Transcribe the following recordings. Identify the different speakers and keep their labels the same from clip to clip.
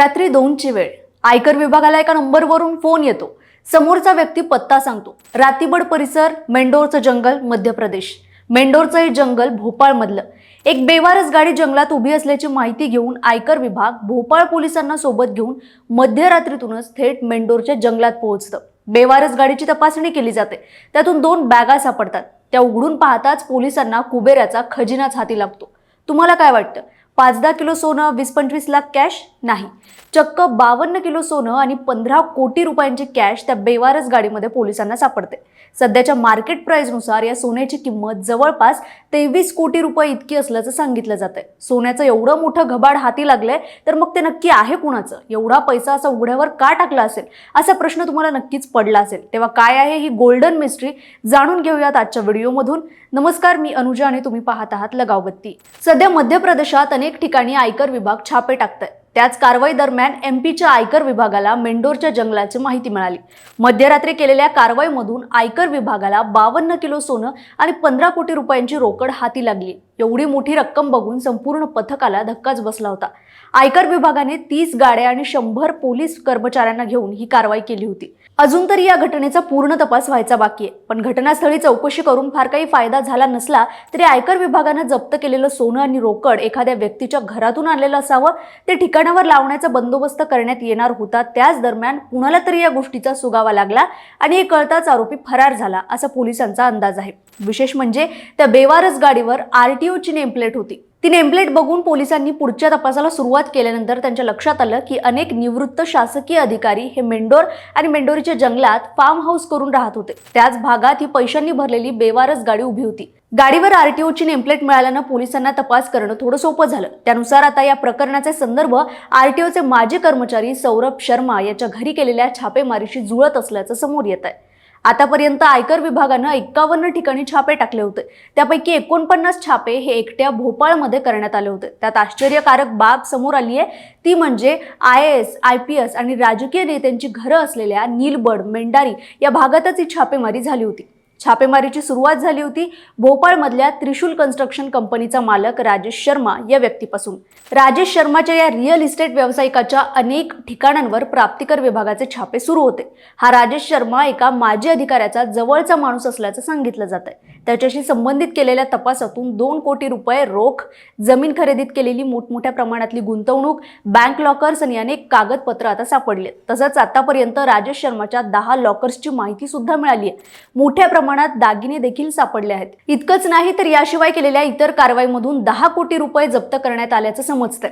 Speaker 1: रात्री दोनची वेळ. आयकर विभागाला एका नंबरवरून फोन येतो. समोरचा व्यक्ती पत्ता सांगतो. रातीबड परिसर मेंढोरचं जंगल मध्य प्रदेश मेंढोरचं हे जंगल भोपाळमधलं. एक बेवारस गाडी जंगलात उभी असल्याची माहिती घेऊन आयकर विभाग भोपाळ पोलिसांना सोबत घेऊन मध्यरात्रीतूनच थेट मेंढोरच्या जंगलात पोहोचतं. बेवारस गाडीची तपासणी केली जाते. त्यातून दोन बॅगा सापडतात. त्या उघडून पाहताच पोलिसांना कुबेऱ्याचा खजिनाच हाती लागतो. तुम्हाला काय वाटतं? पाच दहा किलो सोनं वीस पंचवीस लाख कॅश नाही. चक्क बावन्न किलो सोनं आणि पंधरा कोटी रुपयांची कॅश त्या बेवारस गाडीमध्ये पोलिसांना सापडते. सध्याच्या मार्केट प्राइसनुसार या सोन्याची किंमत जवळपास तेवीस कोटी रुपये इतकी असल्याचं सांगितलं जातंय. आहे सोन्याचं एवढं मोठं घबाड हाती लागलंय तर मग ते नक्की आहे कुणाचं? एवढा पैसा असा उघड्यावर का टाकला असेल? असा प्रश्न तुम्हाला नक्कीच पडला असेल. तेव्हा काय आहे ही गोल्डन मिस्ट्री जाणून घेऊयात आजच्या व्हिडिओमधून नमस्कार मी अनुजा आणि तुम्ही पाहत आहात लगावबत्ती. सध्या मध्य प्रदेशात अनेक ठिकाणी आयकर विभाग छापे टाकत आहे त्याच कारवाई दरम्यान एमपीच्या आयकर विभागाला मेंढोरच्या जंगलाची माहिती मिळाली. मध्यरात्री केलेल्या कारवाईमधून आयकर विभागाला बावन्न किलो सोनं आणि पंधरा कोटी रुपयांची रोकड हाती लागली. एवढी मोठी रक्कम बघून संपूर्ण पथकाला धक्काच बसला होता. आयकर विभागाने तीस गाड्या आणि शंभर पोलीस कर्मचाऱ्यांना घेऊन ही कारवाई केली होती. अजून तरी या घटनेचा पूर्ण तपास व्हायचा बाकी आहे. पण घटनास्थळी चौकशी करून फार काही फायदा झाला नसला तरी आयकर विभागानं जप्त केलेलं सोनं आणि रोकड एखाद्या व्यक्तीच्या घरातून आणलेलं असावं ते ठिकाणावर लावण्याचा बंदोबस्त करण्यात येणार होता. त्याच दरम्यान कुणाला तरी या गोष्टीचा सुगावा लागला आणि हे कळताच आरोपी फरार झाला असा पोलिसांचा अंदाज आहे. विशेष म्हणजे त्या बेवारस गाडीवर आरटीओची नेमप्लेट होती. ती नेमप्लेट बघून पोलिसांनी पुढच्या तपासाला सुरुवात केल्यानंतर त्यांच्या लक्षात आलं की अनेक निवृत्त शासकीय अधिकारी हे मेंढोर आणि मेंढोरीच्या जंगलात फार्म हाऊस करून राहत होते. त्याच भागात ही पैशांनी भरलेली बेवारस गाडी उभी होती. गाडीवर आरटीओची नेमप्लेट मिळाल्यानं पोलिसांना तपास करणं थोडं सोपं झालं. त्यानुसार आता या प्रकरणाचे संदर्भ आरटीओचे माजी कर्मचारी सौरभ शर्मा याच्या घरी केलेल्या छापेमारीशी जुळत असल्याचं समोर येत आहे. आतापर्यंत आयकर विभागानं एक्कावन्न ठिकाणी छापे टाकले होते. त्यापैकी एकोणपन्नास छापे हे एकट्या भोपाळमध्ये करण्यात आले होते. त्यात आश्चर्यकारक बाब समोर आली आहे. ती म्हणजे I S I P S आणि राजकीय नेत्यांची घरं असलेल्या नीलबड मेंढारी या भागातच ही छापेमारी झाली होती. छापेमारीची सुरुवात झाली होती. भोपाळमधल्या त्रिशूल कन्स्ट्रक्शन कंपनीचा मालक राजेश शर्मा या व्यक्तीपासून. राजेश शर्माच्या या रिअल इस्टेट व्यावसायिकाच्या अनेक ठिकाणांवर प्राप्तिकर विभागाचे छापे सुरू होते. हा राजेश शर्मा एका माजी अधिकाऱ्याचा जवळचा माणूस असल्याचं सांगितलं जात आहे त्याच्याशी संबंधित केलेल्या तपासातून दोन कोटी रुपये रोख जमीन खरेदीत केलेली मोठमोठ्या प्रमाणातली गुंतवणूक बँक लॉकर्स आणि अनेक कागदपत्र आता सापडले तसंच आतापर्यंत राजेश शर्माच्या दहा लॉकर्सची माहिती सुद्धा मिळाली आहे. मोठ्या प्रमाणात दागिने देखील सापडले आहेत. इतकंच नाही तर याशिवाय केलेल्या इतर कारवाईमधून दहा कोटी रुपये जप्त करण्यात आल्याचं समजतंय.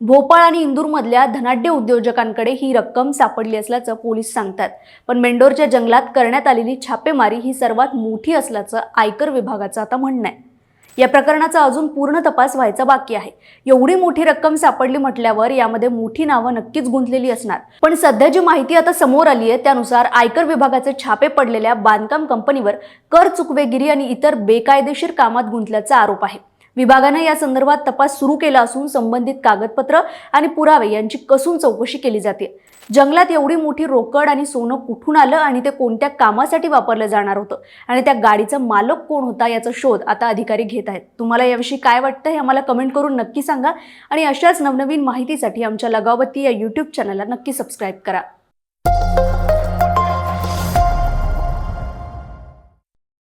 Speaker 1: भोपाळ आणि इंदूरमधल्या धनाढ्य उद्योजकांकडे ही रक्कम सापडली असल्याचं पोलीस सांगतात. पण मेंढोरच्या जंगलात करण्यात आलेली छापेमारी ही सर्वात मोठी असल्याचं आयकर विभागाचं आता म्हणणं आहे. या प्रकरणाचा अजून पूर्ण तपास व्हायचा बाकी आहे. एवढी मोठी रक्कम सापडली म्हटल्यावर यामध्ये मोठी नावं नक्कीच गुंतलेली असणार. पण सध्या जी माहिती आता समोर आली आहे त्यानुसार आयकर विभागाचे छापे पडलेल्या बांधकाम कंपनीवर कर चुकवेगिरी आणि इतर बेकायदेशीर कामात गुंतल्याचा आरोप आहे. विभागानं या संदर्भात तपास सुरू केला असून संबंधित कागदपत्र आणि पुरावे यांची कसून चौकशी केली जाते. जंगलात एवढी मोठी रोकड आणि सोनं कुठून आलं आणि ते कोणत्या कामासाठी वापरलं जाणार होतं? आणि त्या गाडीचा मालक कोण होता याचा शोध आता अधिकारी घेत आहेत. तुम्हाला याविषयी काय वाटतं हे आम्हाला कमेंट करून नक्की सांगा आणि अशाच नवनवीन माहितीसाठी आमच्या लगावती या यूट्यूब चॅनलला नक्की सबस्क्राईब करा.